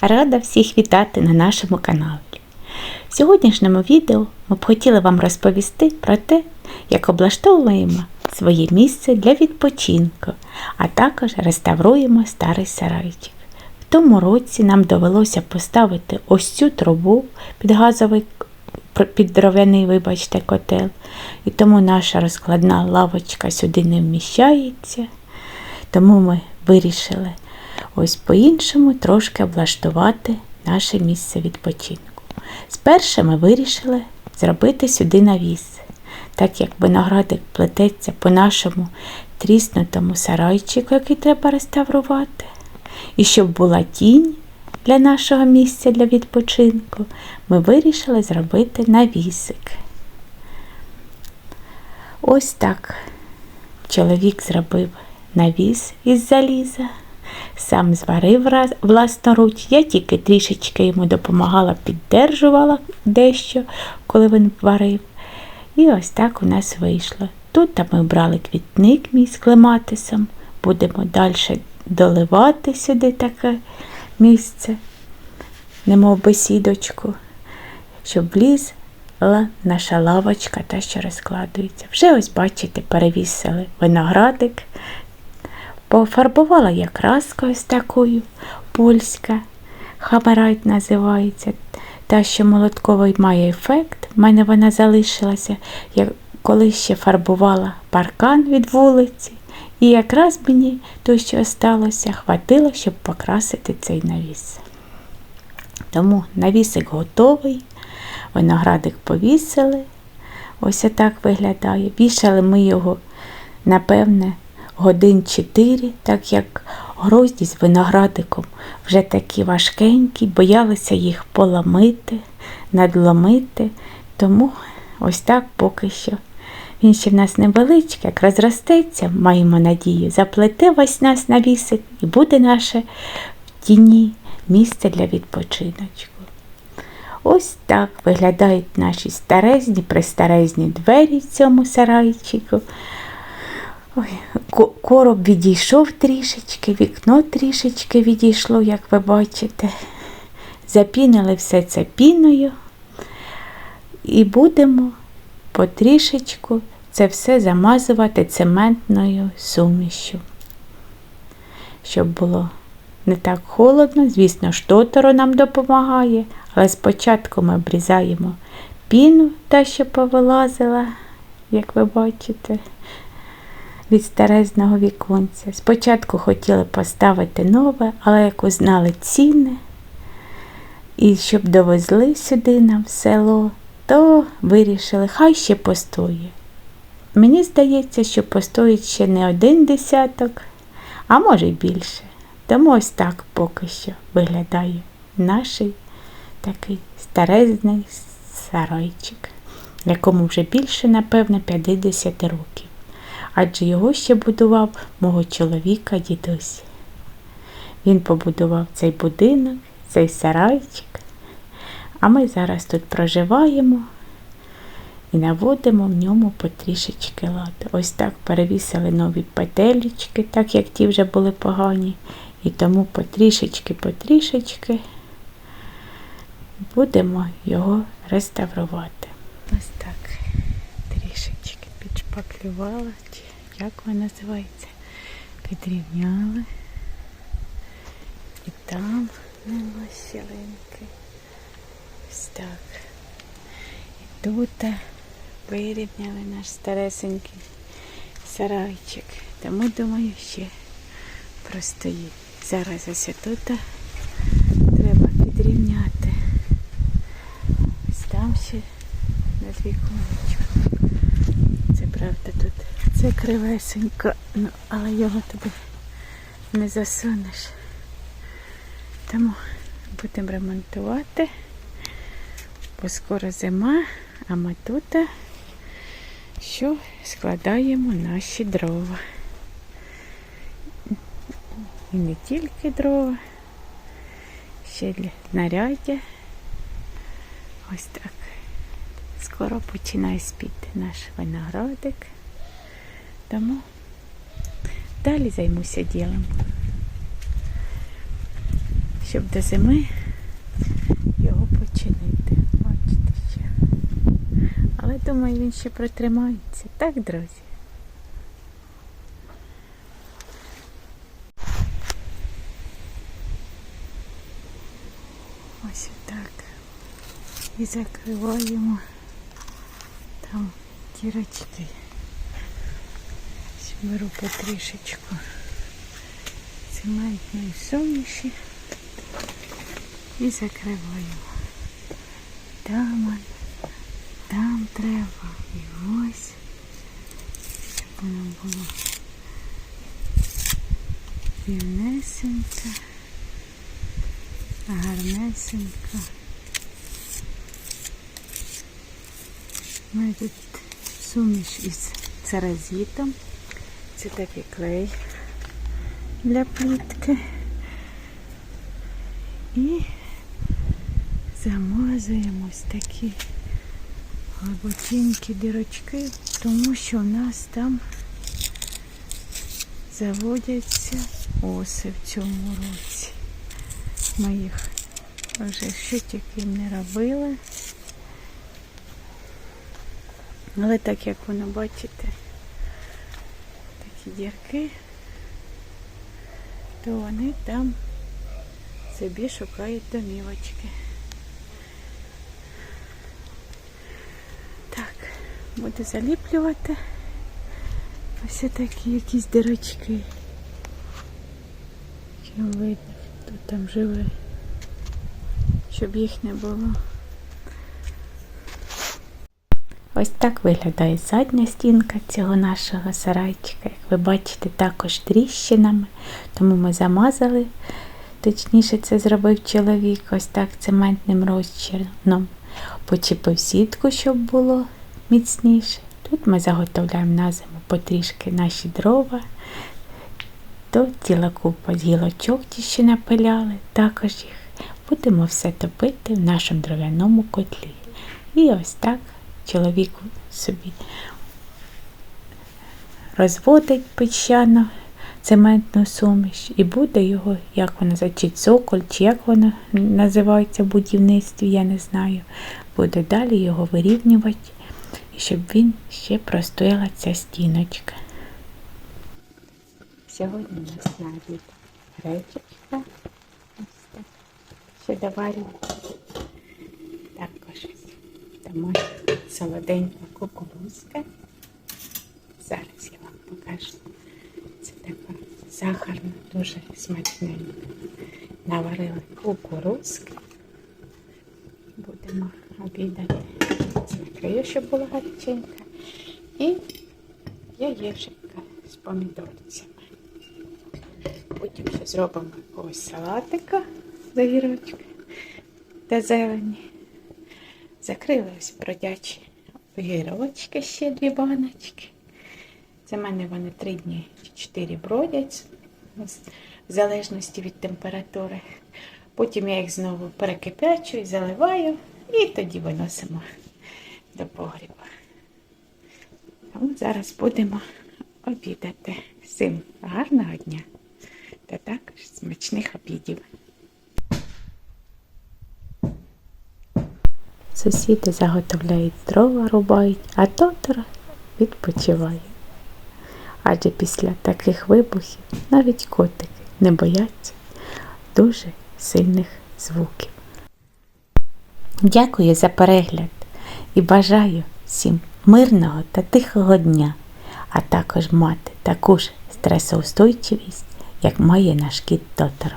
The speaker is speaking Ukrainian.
Рада всіх вітати на нашому каналі. В сьогоднішньому відео ми б хотіли вам розповісти про те, як облаштовуємо своє місце для відпочинку, а також реставруємо старий сарайчик. В тому році нам довелося поставити ось цю трубу під газовий під дров'яний, вибачте, котел. І тому наша розкладна лавочка сюди не вміщається. Тому ми вирішили ось по-іншому трошки облаштувати наше місце відпочинку. Спершу ми вирішили зробити сюди навіс, так як виноградик плететься по нашому тріснутому сарайчику, який треба реставрувати. І щоб була тінь для нашого місця для відпочинку, ми вирішили зробити навісик. Ось так чоловік зробив навіс із заліза, сам зварив власноруч, я тільки трішечки йому допомагала, піддержувала дещо, коли він варив. І ось так у нас вийшло. Тут ми брали квітник мій з клематисом, будемо далі доливати сюди таке місце, немов бесідочку, щоб влізла наша лавочка, та що розкладується. Вже ось, бачите, перевісили виноградик, пофарбувала я краскою ось такою, польська, хамерайт називається. Та, що молотковий має ефект, в мене вона залишилася, я коли ще фарбувала паркан від вулиці. І якраз мені то, що осталося, хватило, щоб покрасити цей навіс. Тому навісик готовий, виноградик повісили. Ось отак виглядає. Вішали ми його, напевне, годин 4, так як грозді з виноградиком вже такі важкенькі, боялися їх поламити, надломити. Тому ось так поки що. Він ще в нас невеличкий, як розростеться, маємо надію, заплете ось нас навісик і буде наше в тіні місце для відпочиночку. Ось так виглядають наші старезні, престарезні двері в цьому сарайчику. Ой, короб відійшов трішечки, вікно трішечки відійшло, як ви бачите. Запінили все це піною. І будемо потрішечку це все замазувати цементною сумішю. Щоб було не так холодно, звісно, штоторо нам допомагає, але спочатку ми обрізаємо піну, та що повилазила, як ви бачите, від старезного віконця. Спочатку хотіли поставити нове, але як узнали ціни, і щоб довезли сюди нам в село, то вирішили, хай ще постоє. Мені здається, що постоїть ще не один десяток, а може й більше. Тому ось так поки що виглядає наш такий старезний сарайчик, якому вже більше, напевно, 50 років. Адже його ще будував мого чоловіка дідусь. Він побудував цей будинок, цей сарайчик. А ми зараз тут проживаємо і наводимо в ньому потрішечки лад. Ось так перевісили нові петелечки, так як ті вже були погані. І тому потрішечки-потрішечки будемо його реставрувати. Ось так трішечки підшпаклювала, як вона називається, підрівняли. І там нема щілинки. Ось так. І тут вирівняли наш старесенький сарайчик. Тому думаю, ще простоїть. Зараз ось тут треба підрівняти. Ось там ще над віконечком. Це правда тут. Це кривесенько, ну, але його тобі не засунеш. Тому будемо ремонтувати, бо скоро зима, а ми тут що складаємо наші дрова. І не тільки дрова, ще для знаряддя. Ось так. Скоро починає спіти наш виноградик. Тому далі займуся ділом. щоб до зими його починити. Бачите ще. Але думаю, він ще протримається. Так, друзі? Ось так. І закриваємо там дірочки. Ось Беру потрішечку цементної суміші і закриваємо. Там, там треба. І ось, щоб воно було рівнесенько, гарнесенько. Ми тут суміш із церазітом. Це такий клей для плітки. І замазуємо ось такі глибоченькі дірочки, тому що у нас там заводяться оси в цьому році. Ми їх вже що тільки не робили. Але так як воно бачите, такі дірки, то вони там собі шукають домівочки. Так, буду заліплювати ось такі якісь дирочки. Чим видно, хто там живе, щоб їх не було. Ось так виглядає задня стінка цього нашого сарайчика. Як ви бачите, також тріщинами, тому ми замазали. Точніше, це зробив чоловік ось так цементним розчином. Почепив сітку, щоб було міцніше. Тут ми заготовляємо на зиму потрішки наші дрова. Тут ціла купа з гілочок ті ще напиляли, також їх будемо все топити в нашому дров'яному котлі. І ось так чоловік собі розводить печано цементну суміш і буде його, як воно чи цоколь, чи як воно називається в будівництві, я не знаю. Буде далі його вирівнювати, щоб він ще простояла ця стіночка. Сьогодні у нас на обід гречечка. Ще доварю. Також тому солоденька кукурузка. Зараз я вам покажу. Це така сахарна, дуже смачненька. Наварили кукурузки. Будемо обідати. Накрию, щоб була гаряченька. І яєчка з помідорцями. Потім ще зробимо якогось салатика з огірочки та зелені. Закрили ось бродячі огірочки ще дві баночки. Це в мене вони три дні чи чотири бродять, в залежності від температури. Потім я їх знову перекипячую, заливаю і тоді виносимо до погріба. Тому зараз будемо обідати. Всім гарного дня та також смачних обідів. Сусіди заготовляють дрова, рубають, а тотор відпочиває. Адже після таких вибухів навіть котики не бояться дуже сильних звуків. Дякую за перегляд і бажаю всім мирного та тихого дня, а також мати таку ж стресоустойчивість, як має наш кіт Тоторо.